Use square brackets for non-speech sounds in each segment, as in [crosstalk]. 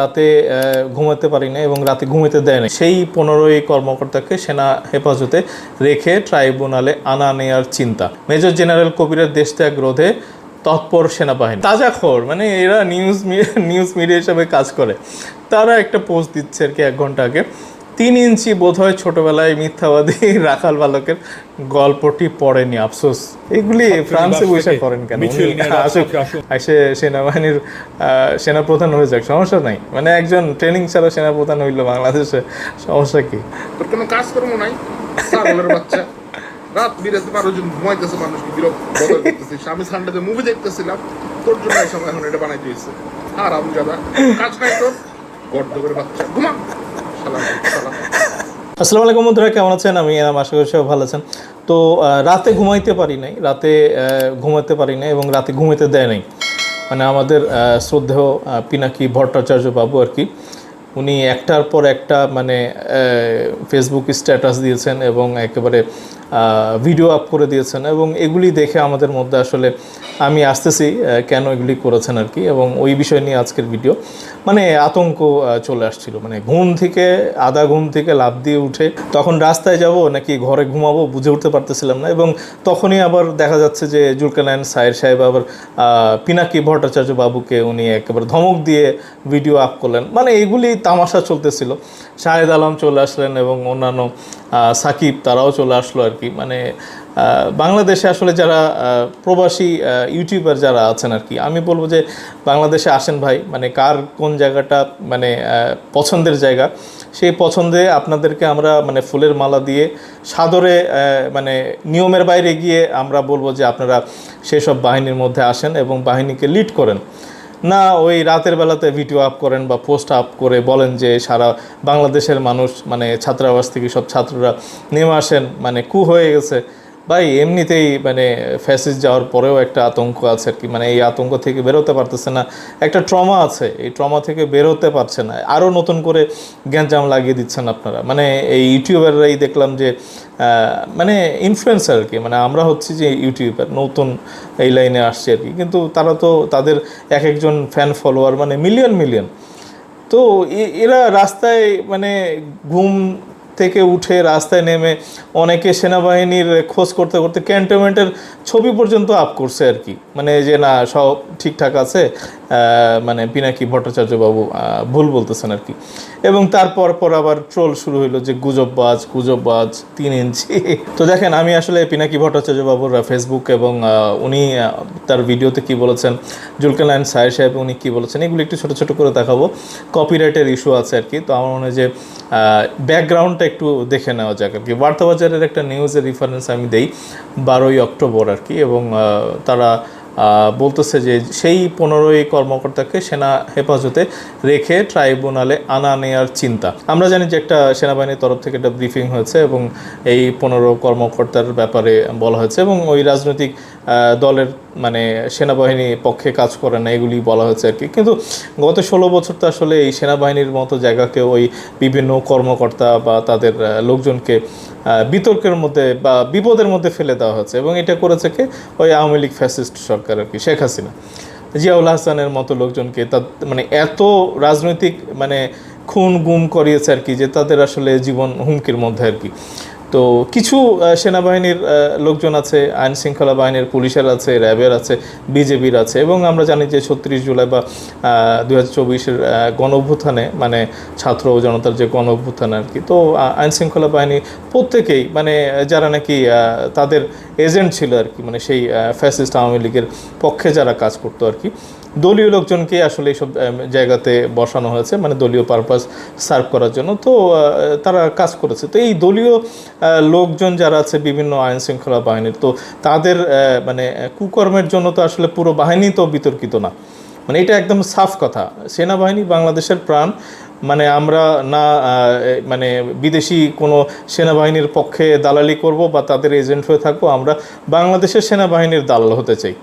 রাতে ঘুমাতে পারি না এবং রাতে ঘুমাতে দেয় না সেই পনেরোই কর্মকর্তাকে সেনা হেফাজতে রেখে ট্রাইব্যুনালে আনা নেয়ার চিন্তা। মেজর জেনারেল কবিরের দেশ ত্যাগ রোধে তৎপর সেনাবাহিনী। তাজা খবর মানে এরা নিউজ নিউজ মিডিয়া হিসাবে কাজ করে। তারা একটা পোস্ট দিচ্ছে আর কি এক ঘণ্টা আগে। তিন ইঞ্চি বোধহয় ছোটবেলায় মিথ্যাবাদী [laughs] রাখাল বালকের গল্পটি পড়েনি আফসোস। এগুলি ফ্রান্সে বসে করেন কেন? আসুক রাজপথে সেনাবাহিনীর সেনাপ্রধান হয়ে যাক সমস্যা নাই। মানে একজন ট্রেনিং ছাড়া সেনাপ্রধান হইল বাংলাদেশে সমস্যা কি? তোর কোনো কাজকর্ম নাই? বাচ্চা। রাত বিরাতে বারো জন ঘুমাইতেছে মানুষকে বিরক্ত বদল করতেছিস আমি সানডেতে মুভি দেখতেছিলাম। তোর জন্য এই সময় এখন এটা বানাইতে হয়েছে আর আমি দাদা কাজ নাই তোর? গর্দবের বাচ্চা। ঘুমা। আসসালামু আলাইকুম বন্ধুরা, কেমন আছেন? আমি এনাম, আশা করি সব ভালো আছেন। তো রাতে ঘুমাইতে পারি নাই, রাতে ঘুমাতে পারি নাই এবং রাতে ঘুমাইতে দেয় নাই। মানে আমাদের শ্রদ্ধেয় পিনাকি ভট্টাচার্য বাবু আর কি উনি একটার পর একটা মানে ফেসবুক স্ট্যাটাস দিয়েছেন এবং একেবারে ভিডিও আপ করে দিয়েছেন এবং এগুলি দেখে আমাদের মধ্যে আসলে আমি আসতেছি কেন এগুলি করেছেন আর কি এবং ওই বিষয় নিয়ে আজকের ভিডিও মানে আতঙ্ক চলে আসছিল। মানে ঘুম থেকে, আধা ঘুম থেকে লাভ দিয়ে উঠে তখন রাস্তায় যাব নাকি ঘরে ঘুমাবো বুঝে উঠতে পারতেছিলাম না এবং তখনই আবার দেখা যাচ্ছে যে জুলকানায়ন সায়ের সাহেব আবার পিনাকি ভট্টাচার্য বাবুকে উনি একেবারে ধমক দিয়ে ভিডিও আপ করলেন। মানে এগুলি তামাশা চলতেছিল। শাহেদ আলম চলে আসলেন এবং অন্যান্য সাকিব তারাও চলে আসলো আর কি। মানে বাংলাদেশে আসলে যারা প্রবাসী ইউটিউবার যারা আছেন আর কি, আমি বলব যে বাংলাদেশে আসেন ভাই মানে কার কোন জায়গাটা মানে পছন্দের জায়গা, সেই পছন্দে আপনাদেরকে আমরা মানে ফুলের মালা দিয়ে সাদরে মানে নিয়মের বাইরে গিয়ে আমরা বলব যে আপনারা সেসব বাহিনীর মধ্যে আসেন এবং বাহিনীকে লিড করেন। না, ওই রাতের বেলাতে ভিডিও আপ করেন বা পোস্ট আপ করে বলেন যে সারা বাংলাদেশের মানুষ মানে ছাত্রাবাস থেকে সব ছাত্ররা নেমে আসেন মানে কু হয়ে গেছে। ভাই, এমনিতেই মানে ফ্যাসিস যাওয়ার পরেও একটা আতঙ্ক আছে আর কি। মানে এই আতঙ্ক থেকে বেরোতে পারতেছে না। একটা ট্রমা আছে, এই ট্রমা থেকে বেরোতে পারছে না। আরও নতুন করে গ্যাঞ্জাম লাগিয়ে দিচ্ছেন আপনারা। মানে এই ইউটিউবাররাই দেখলাম যে মানে ইনফ্লুয়েন্সার আর কি। মানে আমরা হচ্ছি যে ইউটিউবার, নতুন এই লাইনে আসছে আর কি। কিন্তু তারা তো তাদের এক একজন ফ্যান ফলোয়ার মানে মিলিয়ন মিলিয়ন তো এরা রাস্তায় মানে ঘুম থেকে উঠে রাস্তায় নেমে অনেকে সেনাবাহিনীর খোঁজ করতে করতে ক্যান্টনমেন্টের ছবি পর্যন্ত আপ করছে আর কি। মানে যে না, সব ঠিকঠাক আছে মানে পিনাকি ভট্টাচার্য বাবু ভুল বলতেছেন আর কি। এবং তারপর পর আবার ট্রোল শুরু হইল যে গুজববাজ গুজববাজ, তিন ইঞ্চি। তো দেখেন, আমি আসলে পিনাকি ভট্টাচার্য বাবুর ফেসবুক এবং উনি তার ভিডিওতে কি বলেছেন জুলকানায়ন সাহেব সাহেব উনি কি বলেছেন, এগুলো একটু ছোট ছোট করে দেখাবো। কপিরাইটের ইস্যু আছে আর কি। তো আমার মনে হয় যে ব্যাকগ্রাউন্ডটা একটু দেখে নেওয়া যাক আর কি। বার্তা বাজারের একটা নিউজের রেফারেন্স আমি দেই, বারোই অক্টোবর আর কি, এবং তারা বলতেছে যে সেই পনেরোই কর্মকর্তাকে সেনা হেফাজতে রেখে ট্রাইব্যুনালে আনা নেয়ার চিন্তা। আমরা জানি যে একটা সেনাবাহিনীর তরফ থেকে একটা ব্রিফিং হয়েছে এবং এই পনেরো কর্মকর্তার ব্যাপারে বলা হয়েছে এবং ওই রাজনৈতিক দলের মানে সেনাবাহিনী পক্ষে কাজ করে না, এগুলি বলা হয়েছে আর কি। কিন্তু গত ষোলো বছর তো আসলে এই সেনাবাহিনীর মতো জায়গাকে ওই বিভিন্ন কর্মকর্তা বা তাদের লোকজনকে বিতর্কের মধ্যে বা বিপদের মধ্যে ফেলে দেওয়া হয়েছে এবং এটা করেছে কে? ওই আওয়ামী লীগ ফ্যাসিস্ট সরকার আর কি, শেখ হাসিনা। জিয়াউল হাসানের মতো লোকজনকে তা মানে এত রাজনৈতিক মানে খুন গুম করিয়েছে আর কি যে তাদের আসলে জীবন হুমকির মধ্যে আর কি। তো কিছু সেনাবাহিনীর লোকজন আছে, আইন শৃঙ্খলা বাহিনীর পুলিশের আছে, র্যাবের আছে, বিজেপির আছে, এবং আমরা জানি যে ছত্রিশ জুলাই বা দুই হাজার চব্বিশের গণ অভ্যুত্থানে মানে ছাত্র ও জনতার যে গণ অভ্যুত্থান আর কি, তো আইন শৃঙ্খলা বাহিনী প্রত্যেকেই মানে যারা নাকি তাদের এজেন্ট ছিল আর কি মানে সেই ফ্যাসিস্ট আওয়ামী লীগের পক্ষে যারা কাজ করতো আর কি দলীয় লোকজনকে আসলে এইসব জায়গাতে বসানো হয়েছে মানে দলীয় পারপাস সার্ভ করার জন্য। তো তারা কাজ করেছে। তো এই দলীয় লোকজন যারা আছে বিভিন্ন আইন শৃঙ্খলা বাহিনীর, তো তাদের মানে কুকর্মের জন্য তো আসলে পুরো বাহিনী তো বিতর্কিত না। মানে এটা একদম সাফ কথা। সেনাবাহিনী বাংলাদেশের প্রাণ। মানে আমরা না মানে বিদেশি কোনো সেনাবাহিনীর পক্ষে দালালি করব বা তাদের এজেন্ট হয়ে থাকব, আমরা বাংলাদেশের সেনাবাহিনীর দালাল হতে চাই।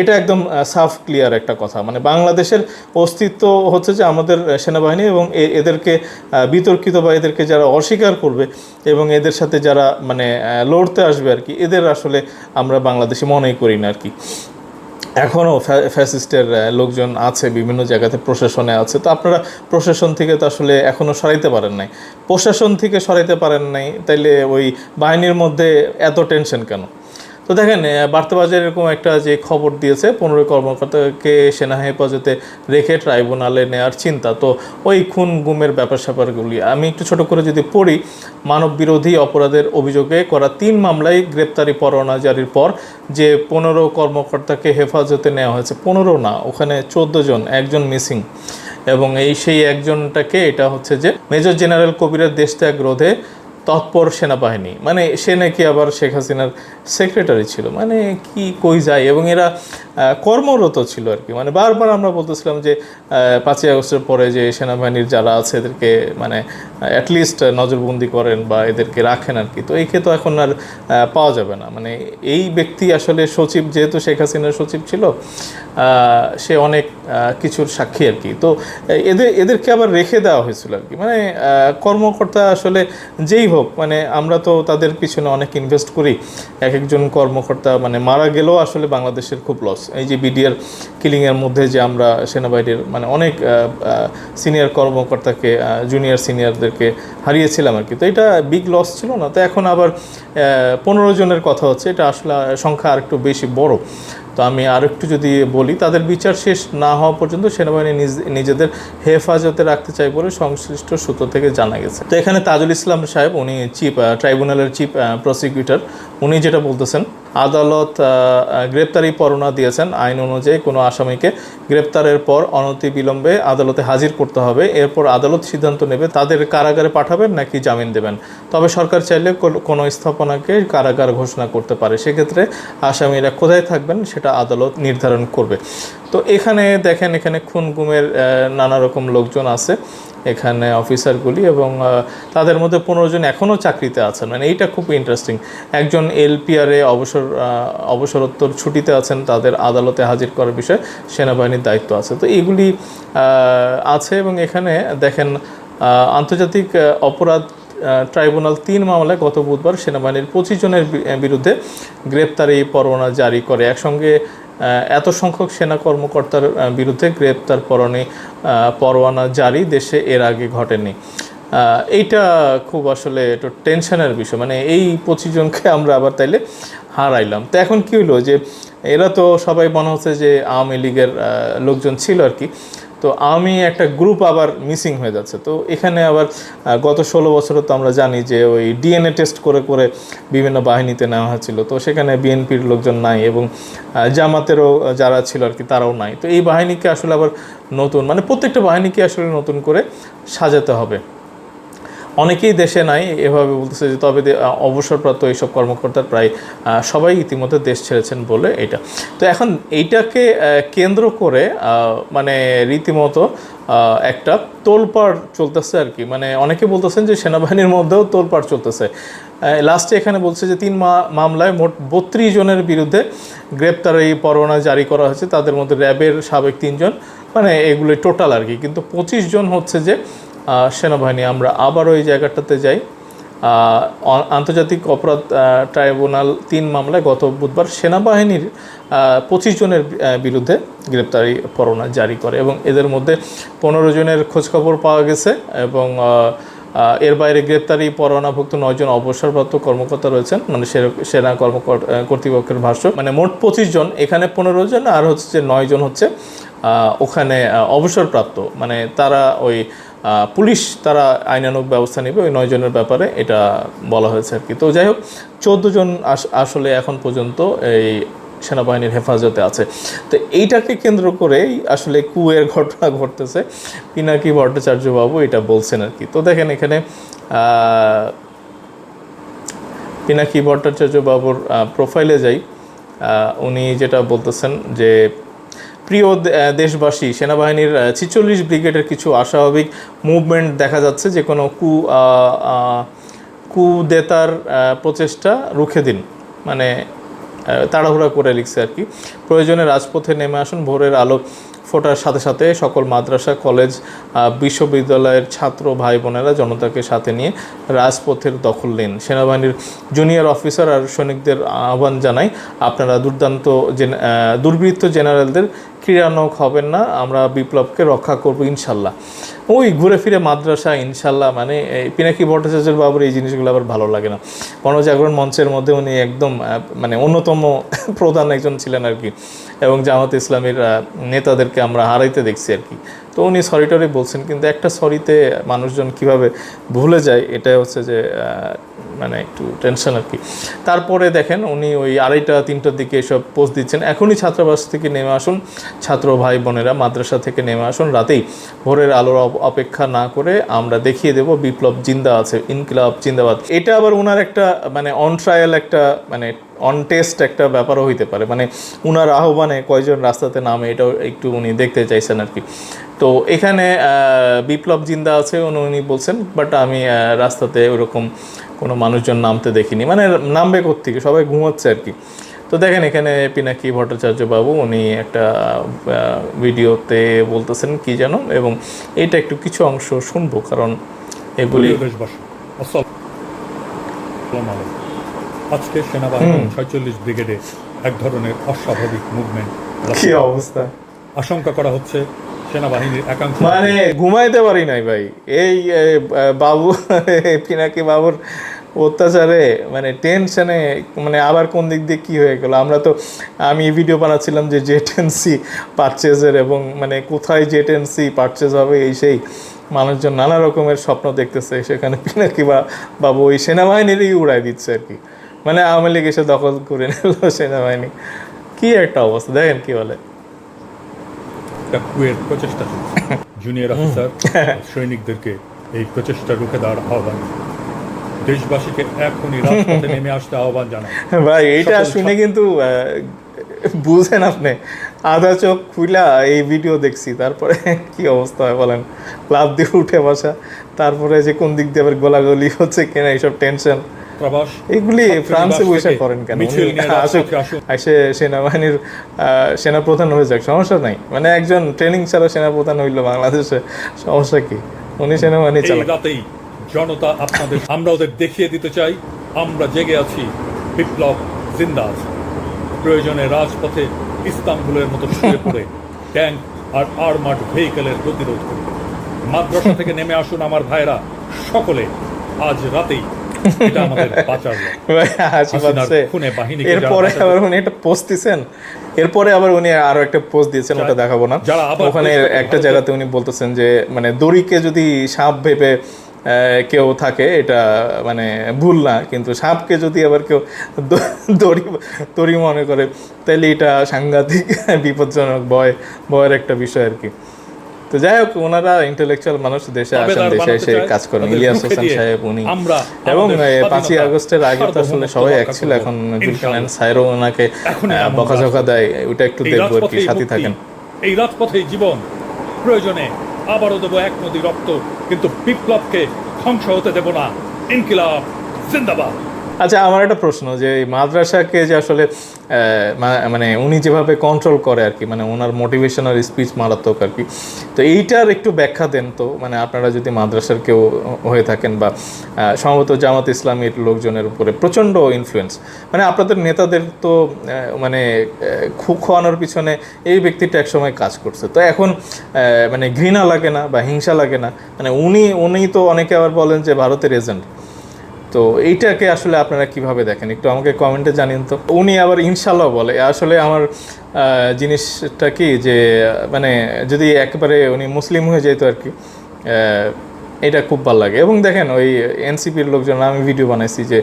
এটা একদম সাফ ক্লিয়ার একটা কথা। মানে বাংলাদেশের অস্তিত্ব হচ্ছে যে আমাদের সেনাবাহিনী এবং এদেরকে বিতর্কিত বা এদেরকে যারা অস্বীকার করবে এবং এদের সাথে যারা মানে লড়তে আসবে আর কি, এদের আসলে আমরা বাংলাদেশে মনেই করি না আর কি। এখনও ফ্যাসিস্টের লোকজন আছে, বিভিন্ন জায়গাতে প্রশাসনে আছে। তো আপনারা প্রশাসন থেকে তো আসলে এখনও সরাইতে পারেন নাই। প্রশাসন থেকে সরাইতে পারেন নাই, তাইলে ওই বাহিনীর মধ্যে এত টেনশন কেন? তো দেখেন বার্তাবাজার এরকম একটা যে খবর দিয়েছে, পনেরোই কর্মকর্তাকে সেনা হেফাজতে রেখে ট্রাইব্যুনালে নেওয়ার চিন্তা। তো ওই খুন গুমের ব্যাপার স্যাপারগুলি, আমি একটু ছোট করে যদি পড়ি মানব বিরোধী অপরাধের অভিযোগে করা তিন মামলায় গ্রেপ্তারি পরোয়ানা জারির পর যে পনেরো কর্মকর্তাকে হেফাজতে নেওয়া হয়েছে, পনেরো না, ওখানে চোদ্দ জন, একজন মিসিং। এবং এই সেই একজনটাকে, এটা হচ্ছে যে, মেজর জেনারেল কবিরের দেশ ত্যাগ রোধে তৎপর সেনাবাহিনী। মানে সে নাকি আবার শেখ হাসিনার সেক্রেটারি ছিল। মানে কি কই যায়? এবং এরা কর্মরত ছিল আর কি। মানে বারবার আমরা বলতেছিলাম যে পাঁচই আগস্টের পরে যে সেনাবাহিনীর যারা আছে, এদেরকে মানে অ্যাটলিস্ট নজরবন্দি করেন বা এদেরকে রাখেন আর কি। তো এই তো এখন আর পাওয়া যাবে না। মানে এই ব্যক্তি আসলে সচিব, যেহেতু শেখ হাসিনার সচিব ছিল সে অনেক কিছুর সাক্ষী আর কি। তো এদের, এদেরকে আবার রেখে দেওয়া হয়েছিল আর কি। মানে কর্মকর্তা আসলে যেই হোক মানে আমরা তো তাদের পিছনে অনেক ইনভেস্ট করি। এক একজন কর্মকর্তা মানে মারা গেলেও আসলে বাংলাদেশের খুব লস এই যে বিডিআর কিলিংয়ের মধ্যে যে আমরা সেনাবাহিনীর মানে অনেক সিনিয়র কর্মকর্তাকে জুনিয়র সিনিয়রদেরকে হারিয়েছিলাম আর কি। তো এটা বিগ লস ছিল না। তো এখন আবার পনেরো জনের কথা হচ্ছে। এটা আসলে সংখ্যা আর একটু বেশি বড়। তো আমি আর একটু যদি বলি, তাদের বিচার শেষ না হওয়া পর্যন্ত সেনাবাহিনী নিজ- নিজেদের হেফাজতে রাখতে চাই বলে সংশ্লিষ্ট সূত্র থেকে জানা গেছে। তো এখানে তাজুল ইসলাম সাহেব, উনি চিফ ট্রাইব্যুনালের চিফ প্রসিকিউটর উনি যেটা বলতেছেন আদালত গ্রেপ্তারি পরোয়ানা দিয়েছেন। আইন অনুযায়ী কোনো আসামিকে গ্রেপ্তারের পর অনতি বিলম্বে আদালতে হাজির করতে হবে। এরপর আদালত সিদ্ধান্ত নেবে তাদের কারাগারে পাঠাবেন নাকি জামিন দেবেন। তবে সরকার চাইলে কোনো স্থাপনাকে কারাগার ঘোষণা করতে পারে। সেক্ষেত্রে আসামিরা কোথায় থাকবেন সেটা আদালত নির্ধারণ করবে। তো এখানে দেখেন, এখানে খুন গুমের নানা রকম লোকজন আছে। এখানে অফিসারগুলি এবং তাদের মধ্যে পনেরো জন এখনও চাকরিতে আছেন। মানে এইটা খুব ইন্টারেস্টিং একজন এলপিআরে অবসর অবসরোত্তর ছুটিতে আছেন, তাদের আদালতে হাজির করার বিষয়ে সেনাবাহিনীর দায়িত্ব আছে। তো এগুলি আছে এবং এখানে দেখেন আন্তর্জাতিক অপরাধ ট্রাইব্যুনাল তিন মামলায় গত বুধবার সেনাবাহিনীর পঁচিশ জনের বিরুদ্ধে গ্রেপ্তারি পরোয়ানা জারি করে। একসঙ্গে এত সংখ্যক সেনা কর্মকর্তার বিরুদ্ধে গ্রেপ্তার পরনে পরোয়ানা জারি দেশে এর আগে ঘটেনি। এইটা খুব আসলে একটু টেনশনের বিষয়। মানে এই পঁচিশ জনকে আমরা আবার তাইলে হারাইলাম। তো এখন কি হলো যে, এরা তো সবাই মনে হচ্ছে যে আওয়ামী লীগের লোকজন ছিল আর কি। তো আমি একটা গ্রুপ আবার মিসিং হয়ে যাচ্ছে। তো এখানে আবার গত ষোলো বছরে তো আমরা জানি যে ওই ডিএনএ টেস্ট করে করে বিভিন্ন বাহিনীতে নেওয়া হয়েছিল। তো সেখানে বিএনপির লোকজন নাই এবং জামাতেরও যারা ছিল আর কি তারাও নাই। তো এই বাহিনীকে আসলে আবার নতুন মানে প্রত্যেকটা বাহিনীকে আসলে নতুন করে সাজাতে হবে। অনেকেই দেশে নাই, এভাবে বলতেছে যে তবে অবসরপ্রাপ্ত এইসব কর্মকর্তার প্রায় সবাই ইতিমধ্যে দেশ ছেড়েছেন বলে এটা। তো এখন এইটাকে কেন্দ্র করে মানে রীতিমতো একটা তোলপাড় চলতেছে আর কি। মানে অনেকে বলতেছেন যে সেনাবাহিনীর মধ্যেও তোলপাড় চলতেছে। লাস্টে এখানে বলছে যে তিন মামলায় মোট বত্রিশ জনের বিরুদ্ধে গ্রেপ্তারি পরোয়ানা জারি করা হয়েছে। তাদের মধ্যে র্যাবের সাবেক তিনজন মানে এগুলো টোটাল আর কি। কিন্তু পঁচিশ জন হচ্ছে যে সেনাবাহিনী আমরা আবারও এই জায়গাটাতে যাই। আন্তর্জাতিক অপরাধ ট্রাইব্যুনাল তিন মামলায় গত বুধবার সেনাবাহিনীর পঁচিশ জনের বিরুদ্ধে গ্রেপ্তারি পরোয়ানা জারি করে এবং এদের মধ্যে পনেরো জনের খোঁজখবর পাওয়া গেছে এবং এর বাইরে গ্রেপ্তারি পরোয়ানাভুক্ত নয়জন অবসরপ্রাপ্ত কর্মকর্তা রয়েছেন মানে সেনা আহ, কর্তৃপক্ষের ভাষ্য মানে মোট পঁচিশ জন এখানে পনেরো জন আর হচ্ছে যে নয় জন হচ্ছে ওখানে অবসরপ্রাপ্ত। মানে তারা ওই পুলিশ তারা আইনানুগ ব্যবস্থা নেবে, ওই নয় জনের ব্যাপারে এটা বলা হয়েছে আর কি। তো যাই হোক, চোদ্দ জন আস- আসলে এখন পর্যন্ত এই সেনাবাহিনীর হেফাজতে আছে। তো এইটাকে কেন্দ্র করেই আসলে কুয়ের ঘটনা ঘটতেছে। পিনাকি ভট্টাচার্য বাবু এটা বলছেন আর কি। তো দেখেন এখানে পিনাকি ভট্টাচার্য বাবুর প্রোফাইলে যাই। উনি যেটা বলতেছেন যে প্রিয় দেশবাসী, সেনাবাহিনীর ছিচল্লিশ ব্রিগেডের কিছু অস্বাভাবিক মুভমেন্ট দেখা যাচ্ছে যে কোনো কু কুদেতার প্রচেষ্টা রুখে দিন। মানে তাড়াহুড়া করে লিখছে আর কি। প্রয়োজনে রাজপথে নেমে আসুন, ভোরের আলো ফোটার সাথে সাথে সকল মাদ্রাসা, কলেজ বিশ্ববিদ্যালয়ের ছাত্র ভাই বোনেরা জনতাকে সাথে নিয়ে রাজপথের দখল নিন। সেনাবাহিনীর জুনিয়র অফিসার আর সৈনিকদের আহ্বান জানাই, আপনারা দুর্দান্ত দুর্বৃত্ত জেনারেলদের ক্রীড়ানক হবেন না, আমরা বিপ্লবকে রক্ষা করব ইনশাল্লাহ। ওই ঘুরে ফিরে মাদ্রাসা ইনশাল্লাহ মানে পিনাকি ভট্টাচার্যের বাবুর এই জিনিসগুলো আবার ভালো লাগে না। গণজাগরণ মঞ্চের মধ্যে উনি একদম মানে অন্যতম প্রধান একজন ছিলেন আর কি। এবং জামাত ইসলামের নেতাদেরকে আমরা হারাইতে দেখছি আর কি। তো উনি সরি টরি বলছেন, কিন্তু একটা সরিতে মানুষজন কীভাবে ভুলে যায় এটা হচ্ছে যে মানে একটু টেনশন আর কি। তারপরে দেখেন উনি ওই আড়াইটা, তিনটার দিকে এসব পোস্ট দিচ্ছেন। এখনই ছাত্রাবাস থেকে নেমে আসুন, ছাত্র ভাই বোনেরা মাদ্রাসা থেকে নেমে আসুন, রাতেই ভোরের আলোর অপ- অপেক্ষা না করে আমরা দেখিয়ে দেব বিপ্লব জিন্দা আছে, ইনকিলাব জিন্দাবাদ। এটা আবার ওনার একটা মানে অন ট্রায়াল একটা মানে অন টেস্ট একটা ব্যাপারও হইতে পারে। মানে উনার আহ্বানে কয়জন রাস্তাতে নামে এটাও একটু উনি দেখতে চাইছেন আর কি। তো এখানে বিপ্লব জিন্দা আছে উনি উনি বলছেন বাট আমি রাস্তাতে ওরকম কোনো মানুষজন নামতে দেখিনি। মানে নামবে থেকে সবাই ঘুমাচ্ছে আর কি। তো দেখেন এখানে পিনাকি ভট্টাচার্য বাবু, উনি একটা ভিডিওতে বলতেছেন কি যেন, এবং এটা একটু কিছু অংশ শুনব, কারণ এগুলি প্রিয় দেশবাসী আসসালামু আলাইকুম। আজকে সেনাবাহিনী ছয়চল্লিশ ব্রিগেডে এক ধরনের অস্বাভাবিক মুভমেন্ট কি অবস্থা? আশঙ্কা করা হচ্ছে সেনাবাহিনীর একাংশ মানে ঘুমাইতে পারি নাই ভাই। এই বাবু পিনাকি বাবুর অত্যাচারে মানে টেনশনে মানে আবার কোন দিক দিয়ে কী হয়ে গেল? আমরা তো আমি ভিডিও বানাচ্ছিলাম যে জেটেন্সি পারচেজের এবং মানে কোথায় জেটেন্সি পারচেজ হবে এই সেই মানুষজন নানা রকমের স্বপ্ন দেখতেছে। সেখানে পিনাকি বা বাবু ওই সেনাবাহিনীরই উড়াই দিচ্ছে আর কি। মানে আওয়ামী লীগ এসে দখল করে নিল সেনাবাহিনী। কি একটা অবস্থা দেখেন কি বলে। প্রচেষ্টা জুনিয়র অফিসার [laughs] সৈনিকদেরকে এই প্রচেষ্টা রুখে দেওয়ার আহ্বান। দেশবাসীকে এখনই রাজপথে নেমে আসতে আহ্বান জানায় ভাই এইটা শুনে কিন্তু বুঝেন আপনি আধা চোখ খুলা এই ভিডিও দেখছি তারপরে কি অবস্থা হয় বলেন। লাভ দিয়ে উঠে বসা তারপরে যে কোন দিক দিয়ে আবার গোলাগুলি হচ্ছে কিনা এইসব টেনশন প্রবাস এগুলি ফ্রান্সে বসে করেন কেন? আসুক রাজপথে সেনাবাহিনীর সেনাপ্রধান হয়ে যাক সমস্যা নাই। মানে একজন ট্রেনিং ছাড়া সেনাপ্রধান হইল বাংলাদেশে সমস্যা কি? উনি সেনাবাহিনী এই রাতেই জনতা আপনাদের আমরা ওদের দেখিয়ে দিতে চাই আমরা জেগে আছি বিপ্লব জিন্দা আছে প্রয়োজনে রাজপথে ইস্তাম্বুলের মতো শুয়ে পড়ে [laughs] ট্যাঙ্ক আর আর্মার্ড ভেহিকেলের প্রতিরোধ করবে মাদ্রাসা থেকে নেমে আসুন আমার ভাইরা সকলে আজ রাতেই এটা আমাদের বাঁচার লড়াই। [laughs] ভাই, হাসি হাসিনার পাচ্ছে। খুনে বাহিনীকে এরপরে আবার উনি একটা পোস্ট দিয়েছেন এরপরে আবার উনি আরও একটা পোস্ট দিয়েছেন ওটা দেখাবো না। ওখানে একটা জায়গাতে উনি বলতেছেন যে মানে দড়িকে যদি সাপ ভেবে কেউ থাকে এটা মানে ভুল না। কিন্তু সাপকে যদি আবার কেউ দড়ি দড়ি মনে করে তাহলে এটা সাংঘাতিক বিপজ্জনক ভয় ভয়ের একটা বিষয় আর কি। তো যাই হোক ওনারা ইন্টেলেকচুয়াল মানুষ দেশে আসেন দেশে এসে কাজ করেন। ইলিয়াস হোসেন সাহেব উনি। এবং পাঁচই আগস্টের আগে তো আসলে সবাই এক ছিল। এখন জুলকানান ইনশাআল্লাহ। সাইরও ওনাকে বকাঝকা দেয় ওইটা একটু দেখব আর কি সাথে থাকেন। এই রাজপথেই জীবন প্রয়োজনে আবারও দেবো এক নদী রক্ত কিন্তু বিপ্লবকে ধ্বংস হতে দেব না। ইনকিলাব জিন্দাবাদ। আচ্ছা আমার একটা প্রশ্ন যে মাদ্রাসাকে যে আসলে মানে উনি যেভাবে কন্ট্রোল করে আর কি মানে ওনার মোটিভেশনাল স্পিচ মারাত্মক আর কি তো এইটার একটু ব্যাখ্যা দেন তো মানে আপনারা যদি মাদ্রাসার কেউ হয়ে থাকেন বা সম্ভবত জামাত ইসলামীর লোকজনের উপরে প্রচণ্ড ইনফ্লুয়েন্স মানে আপনাদের নেতাদের তো মানে আহ, খু খোয়ানোর পিছনে এই ব্যক্তিটা একসময় কাজ করছে তো এখন মানে ঘৃণা লাগে না বা হিংসা লাগে না মানে উনি উনি তো অনেকে আবার বলেন যে ভারতের এজেন্ট তো এইটাকে আসলে আপনারা কীভাবে দেখেন? একটু আমাকে কমেন্টে জানিন তো। উনি আবার ইনশাল্লাহ বলে, আসলে আমার জিনিসটা কি যে মানে যদি একেবারে উনি মুসলিম হয়ে যেত আর কি এটা খুব ভালো লাগে। এবং দেখেন ওই এনসিপির লোকজন, আমি ভিডিও বানাইছি যে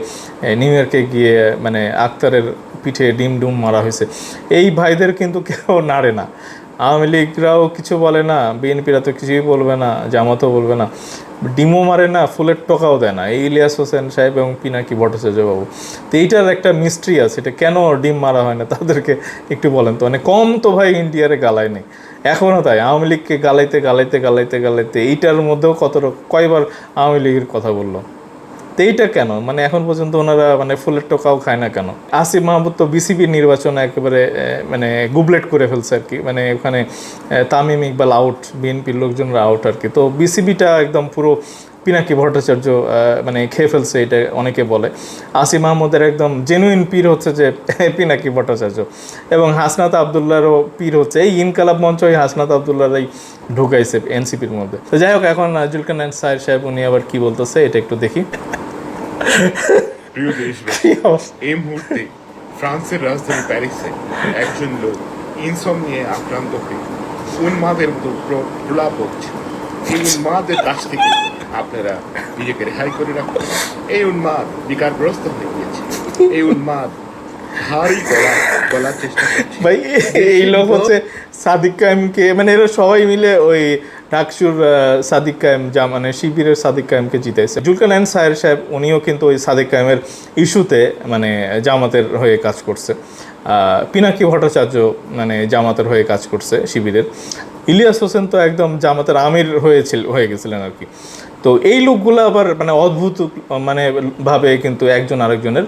নিউ ইয়র্কে গিয়ে মানে আক্তারের পিঠে ডিম ডুম মারা হয়েছে। এই ভাইদের কিন্তু কেউ নাড়ে না। আওয়ামী লীগরাও কিছু বলে না, বিএনপিরা তো কিছুই বলবে না, জামাতও বলবে না। ডিমও মারে না, ফুলের টোকাও দেয় না। এই ইলিয়াস হোসেন সাহেব এবং পিনাকি ভট্টাচার্য বাবু তো এইটার একটা মিস্ট্রি আছে, এটা কেন ডিম মারা হয় না, তাদেরকে একটু বলেন তো। মানে কম তো ভাই ইন্ডিয়ারে গালায় নেই। এখনও তাই, আওয়ামী লীগকে গালাইতে গালাইতে গালাইতে গালাইতে, এইটার মধ্যেও কত কয়বার আওয়ামী লীগের কথা বলল? তো এইটা কেন? মানে এখন পর্যন্ত ওনারা মানে ফুলের টোকাও খায় না কেন? আসিফ মাহমুদ তো বিসিবি নির্বাচনে একেবারে মানে গুবলেট করে ফেলছে আর কি। মানে ওখানে তামিম ইকবাল আউট বিএনপির লোকজনরা আউট আর কি। তো বিসিবিটা একদম পুরো পিনাকি ভট্টাচার্য মানে খেয়ে ফেলছে এটা অনেকে বলে। আসিম মাহমুদের একদম জেনুইন পীর হচ্ছে যে পিনাকি ভট্টাচার্য। এবং হাসনাত আবদুল্লাহরও পীর হচ্ছে। এই ইনকালাব মঞ্চ এই হাসনাত আবদুল্লাহরাই ঢুকাইছে এনসিপির মধ্যে। তো যাই হোক, এখন জুলকানায়ন সাহেব সাহেব, উনি আবার কি বলতেছে, এটা একটু দেখি। প্রিয় দেশবাসী এই মুহূর্তে ফ্রান্সের রাজধানী প্যারিসে একজন লোক ইনসম নিয়ে আক্রান্ত হয়ে উন্মাদের মতো প্রলাপ হচ্ছে। এই উন্মাদের কাছ থেকে আপনারা নিজেকে রেহাই করে রাখুন। এই উন্মাদ বিকারগ্রস্ত হয়ে গিয়েছে। এই উন্মাদ ভারী গলা গলার চেষ্টা ভাই এই লোক হচ্ছে সাদিক কায়েমকে মানে এরা সবাই মিলে ওই ডাকসুর আহ, সাদিক কায়েম যা মানে শিবিরের সাদিক কায়েমকে জিতাইছে জুলকানায়ন সাহের সাহেব উনিও কিন্তু ওই সাদিক কায়েমের ইস্যুতে মানে জামাতের হয়ে কাজ করছে। পিনাকি ভট্টাচার্য মানে জামাতের হয়ে কাজ করছে শিবিরের। ইলিয়াস হোসেন তো একদম জামাতের আমির হয়েছিল হয়ে গেছিলেন আর কি। তো এই লোকগুলো আবার মানে অদ্ভুত মানে ভাবে কিন্তু একজন আরেকজনের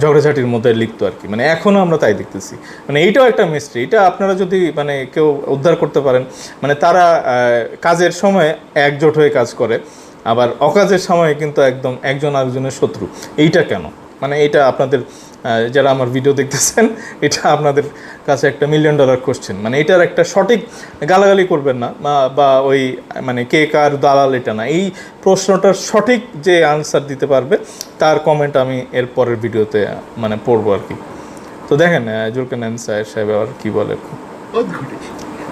ঝগড়াঝাটির মধ্যে লিপ্ত আর কি। মানে এখনও আমরা তাই দেখতেছি। মানে এইটাও একটা মিস্ট্রি এটা আপনারা যদি মানে কেউ উদ্ধার করতে পারেন মানে তারা কাজের সময় একজোট হয়ে কাজ করে, আবার অকাজের সময় কিন্তু একদম একজন আরেকজনের শত্রু। এইটা কেন? মানে এটা আপনাদের যারা আমার ভিডিও দেখতেছেন, এটা আপনাদের কাছে একটা মিলিয়ন ডলার কোশ্চেন মানে এটার একটা সঠিক গালাগালি করবেন না, বা- ওই মানে কে কার দালাল এটা না। এই প্রশ্নটার সঠিক যে আনসার দিতে পারবে, তার কমেন্ট আমি এর পরের ভিডিওতে মানে পড়ব আর কি। তো দেখেন জুলকান সাহেব সাহেব আবার কি বলে?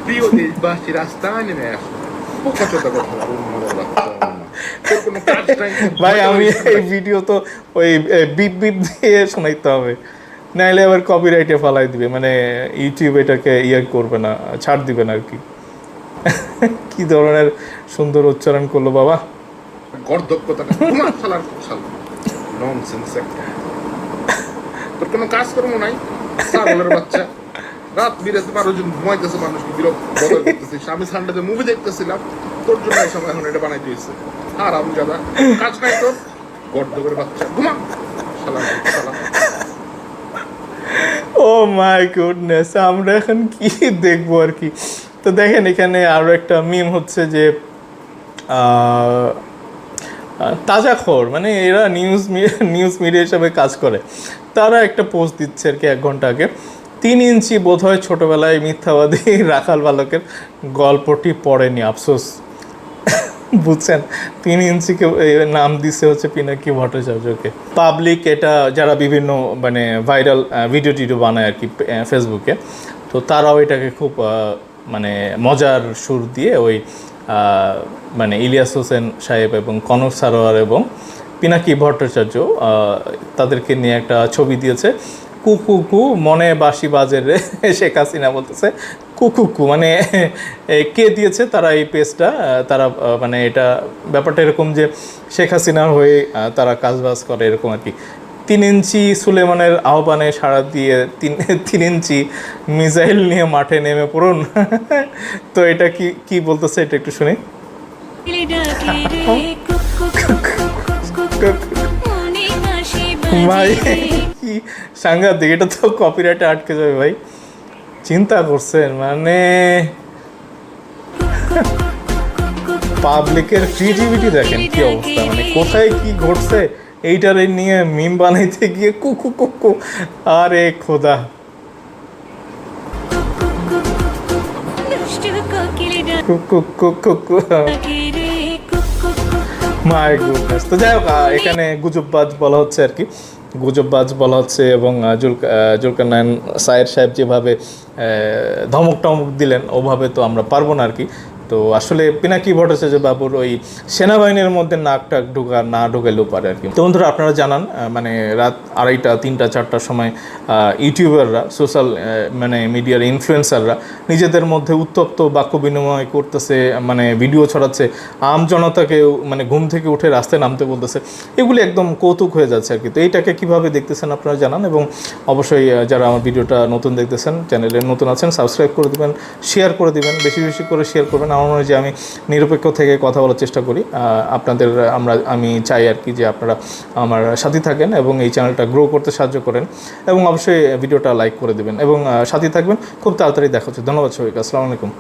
প্রিয় ভাই আমি এই ভিডিও তো ওই বিপ বিপ দিয়ে শোনাইতে হবে। নাইলে আবার কপিরাইটে ফালাই দিবে মানে ইউটিউব এটাকে ইয়ে করবে না ছাড় দিবে না আর কি। [laughs] কি ধরনের সুন্দর উচ্চারণ করল বাবা। তোর কোনো কাজকর্ম নাই? বাচ্চা। রাত বিরাতে বারো জন ঘুমাইতেছে, মানুষকে বিরক্ত বদল করতেছিস আমি সানডেতে মুভি দেখতেছিলাম, তোর জন্য এই সময় এখন এটা বানাইতে হয়েছে আর আমি দাদা কাজ নাই তোর? গর্ধকের বাচ্চা, ঘুমা। শালা ও মাই গুডনেস, আমরা এখন কি দেখব আর কি? তো দেখেন এখানে আরও একটা মিম হচ্ছে যে তাজাখোর মানে এরা নিউজ নিউজ মিডিয়া হিসাবে কাজ করে। তারা একটা পোস্ট দিচ্ছে আর কি এক ঘণ্টা আগে। তিন ইঞ্চি বোধ হয় ছোটোবেলায় মিথ্যাবাদী [laughs] রাখাল বালকের গল্পটি পড়েনি, আফসোস। [laughs] বুঝছেন? তিন ইঞ্চিকে নাম দিছে হচ্ছে পিনাকি ভট্টাচার্যকে। পাবলিক এটা যারা বিভিন্ন মানে ভাইরাল ভিডিও টিডিও বানায় আর কি ফেসবুকে, তো তারাও এটাকে খুব মানে মজার সুর দিয়ে ওই মানে ইলিয়াস হোসেন সাহেব এবং কনক সারোয়ার এবং পিনাকি ভট্টাচার্য তাদেরকে নিয়ে একটা ছবি দিয়েছে। কুকু কু মনে বাসি বাজে রে, শেখ হাসিনা বলতেছে কুকু কু মানে কে দিয়েছে তারা এই পেজটা তারা মানে এটা ব্যাপারটা এরকম যে শেখ হাসিনার হয়ে তারা কাজবাজ করে এরকম আর কি। তিন ইঞ্চি সুলেমানের আহ্বানে সাড়া দিয়ে তিন তিন ইঞ্চি মিসাইল নিয়ে মাঠে নেমে পড়ুন, তো এটা কি কি বলতেছে এটা একটু শুনি। ভাই। কি [laughs] সাংঘাতিক এটা তো কপিরাইটে আটকে যাবে ভাই। চিন্তা করছেন মানে [laughs] পাবলিকের ক্রিয়েটিভিটি দেখেন কি অবস্থা মানে কোথায় কি ঘটছে এইটারে নিয়ে মিম বানাইতে গিয়ে কুকু কুকু আরে খোদা। কুক কুক কুক মাই গুডনেস তো যাই হোক এখানে গুজববাজ বলা হচ্ছে আর কি। গুজববাজ বলা হচ্ছে এবং জুলকারনায়ন সায়ের সাহেব যেভাবে ধমক টমক দিলেন, ওভাবে তো আমরা পারব না আর কি। তো আসলে পিনাকি ভট্টাচার্য বাবুর ওই সেনাবাহিনীর মধ্যে নাক টাক ঢোকা না ঢোকালেও পারে আর কি। তো বন্ধুরা, আপনারা জানান মানে রাত আড়াইটা, তিনটা, চারটার সময় ইউটিউবাররা সোশ্যাল মানে মিডিয়ার ইনফ্লুয়েন্সাররা নিজেদের মধ্যে উত্তপ্ত বাক্য বিনিময় করতেছে মানে ভিডিও ছড়াচ্ছে, আম জনতাকে মানে ঘুম থেকে উঠে রাস্তায় নামতে বলতেছে, এগুলি একদম কৌতুক হয়ে যাচ্ছে আর কি। তো এইটাকে কীভাবে দেখতেছেন আপনারা জানান এবং অবশ্যই যারা আমার ভিডিওটা নতুন দেখতেছেন, চ্যানেলে নতুন আছেন সাবস্ক্রাইব করে দিবেন শেয়ার করে দিবেন, বেশি বেশি করে শেয়ার করবেন। আমার মনে হয় যে আমি নিরপেক্ষ থেকে কথা বলার চেষ্টা করি। আপনাদের, আমরা, আমি চাই আর কি যে আপনারা আমার সাথে থাকেন এবং এই চ্যানেলটা গ্রো করতে সাহায্য করেন এবং অবশ্যই ভিডিওটা লাইক করে দেবেন এবং সাথে থাকবেন। খুব তাড়াতাড়ি দেখা হচ্ছে। ধন্যবাদ সবাইকে। আসসালামু আলাইকুম।